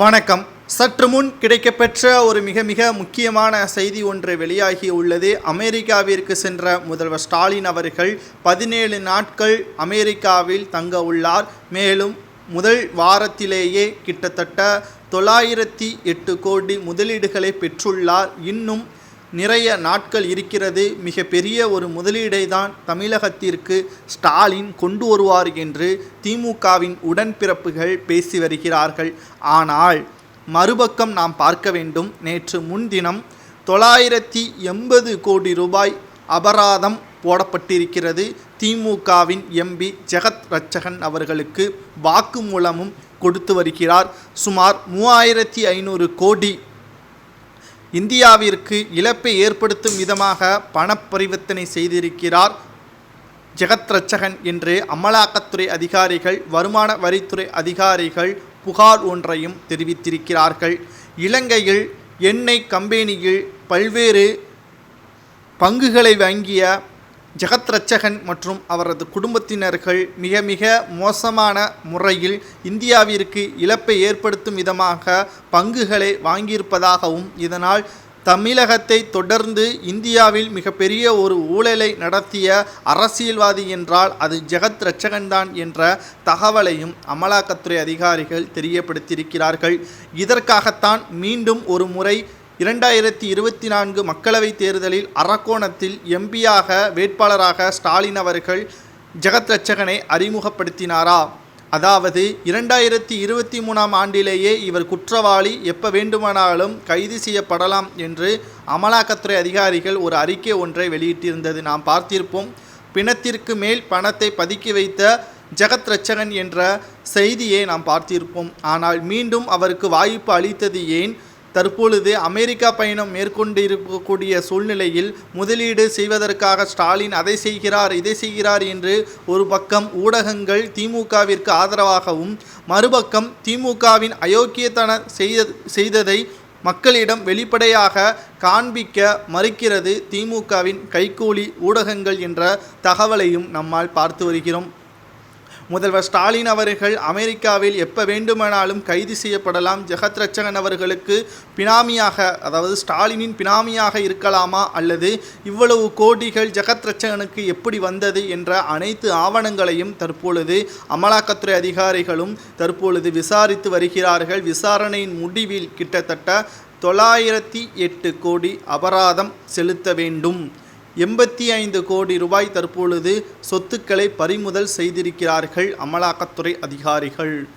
வணக்கம். சற்று முன் கிடைக்கப்பெற்ற ஒரு மிக மிக முக்கியமான செய்தி ஒன்று வெளியாகி உள்ளது. அமெரிக்காவிற்கு சென்ற முதல்வர் ஸ்டாலின் அவர்கள் பதினேழு நாட்கள் அமெரிக்காவில் தங்க உள்ளார். மேலும் முதல் வாரத்திலேயே கிட்டத்தட்ட தொள்ளாயிரத்தி எட்டு கோடி முதலீடுகளை பெற்றுள்ளார். இன்னும் நிறைய நாட்கள் இருக்கிறது. மிக பெரிய ஒரு முதலீடை தான் தமிழகத்திற்கு ஸ்டாலின் கொண்டு வருவார் என்று திமுகவின் உடன்பிறப்புகள் பேசி வருகிறார்கள். ஆனால் மறுபக்கம் நாம் பார்க்க வேண்டும். நேற்று முன்தினம் தொள்ளாயிரத்தி எண்பது கோடி ரூபாய் அபராதம் போடப்பட்டிருக்கிறது. திமுகவின் எம்பி ஜெகத் ரட்சகன் அவர்களுக்கு வாக்குமூலமும் கொடுத்து வருகிறார். சுமார் மூவாயிரத்தி ஐநூறு கோடி இந்தியாவிற்கு இழப்பை ஏற்படுத்தும் விதமாக பண பரிவர்த்தனை செய்திருக்கிறார் ஜெகத்ரட்சகன் என்று அமலாக்கத்துறை அதிகாரிகள் வருமான வரித்துறை அதிகாரிகள் புகார் ஒன்றையும் தெரிவித்திருக்கிறார்கள். இலங்கையில் எண்ணெய் கம்பெனியில் பல்வேறு பங்குகளை வாங்கிய ஜெகத் ரட்சகன் மற்றும் அவரது குடும்பத்தினர்கள் மிக மிக மோசமான முறையில் இந்தியாவிற்கு இழப்பை ஏற்படுத்தும் விதமாக பங்குகளை வாங்கியிருப்பதாகவும் இதனால் தமிழகத்தை தொடர்ந்து இந்தியாவில் மிகப்பெரிய ஒரு ஊழலை நடத்திய அரசியல்வாதி என்றால் அது ஜெகத் ரட்சகன்தான் என்ற தகவலையும் அமலாக்கத்துறை அதிகாரிகள் தெரியப்படுத்தியிருக்கிறார்கள். இதற்காகத்தான் மீண்டும் ஒரு முறை இரண்டாயிரத்தி இருபத்தி நான்கு மக்களவைத் தேர்தலில் அரக்கோணத்தில் எம்பியாக வேட்பாளராக ஸ்டாலின் அவர்கள் ஜெகத் ரட்சகனை அறிமுகப்படுத்தினாரா? அதாவது இரண்டாயிரத்தி இருபத்தி மூணாம் ஆண்டிலேயே இவர் குற்றவாளி எப்போ வேண்டுமானாலும் கைது செய்யப்படலாம் என்று அமலாக்கத்துறை அதிகாரிகள் ஒரு அறிக்கை ஒன்றை வெளியிட்டிருந்தது. நாம் பார்த்திருப்போம் பிணத்திற்கு மேல் பணத்தை பதுக்கி வைத்த ஜெகத் ரட்சகன் என்ற செய்தியை நாம் பார்த்திருப்போம். ஆனால் மீண்டும் அவருக்கு வாய்ப்பு அளித்தது ஏன்? தற்பொழுது அமெரிக்கா பயணம் மேற்கொண்டு இருக்கக்கூடிய சூழ்நிலையில் முதலீடு செய்வதற்காக ஸ்டாலின் அதை செய்கிறார் இதை செய்கிறார் என்று ஒரு பக்கம் ஊடகங்கள் திமுகவிற்கு ஆதரவாகவும் மறுபக்கம் திமுகவின் அயோக்கியத்தன செய்த செய்ததை மக்களிடம் வெளிப்படையாக காண்பிக்க மறுக்கிறது திமுகவின் கைக்கூலி ஊடகங்கள் என்ற தகவலையும் நம்மால் பார்த்து வருகிறோம். முதல்வர் ஸ்டாலின் அவர்கள் அமெரிக்காவில் எப்போ வேண்டுமானாலும் கைது செய்யப்படலாம் ஜெகத் ரச்சகன் அவர்களுக்கு பினாமியாக அதாவது ஸ்டாலினின் பினாமியாக இருக்கலாமா அல்லது இவ்வளவு கோடிகள் ஜெகத் ரச்சகனுக்கு எப்படி வந்தது என்ற அனைத்து ஆவணங்களையும் தற்பொழுது அமலாக்கத்துறை அதிகாரிகளும் தற்பொழுது விசாரித்து வருகிறார்கள். விசாரணையின் முடிவில் கிட்டத்தட்ட தொள்ளாயிரத்தி எட்டு கோடி அபராதம் செலுத்த வேண்டும். எண்பத்தி ஐந்து கோடி ரூபாய் தற்பொழுது சொத்துக்களை பறிமுதல் செய்திருக்கிறார்கள் அமலாக்கத்துறை அதிகாரிகள்.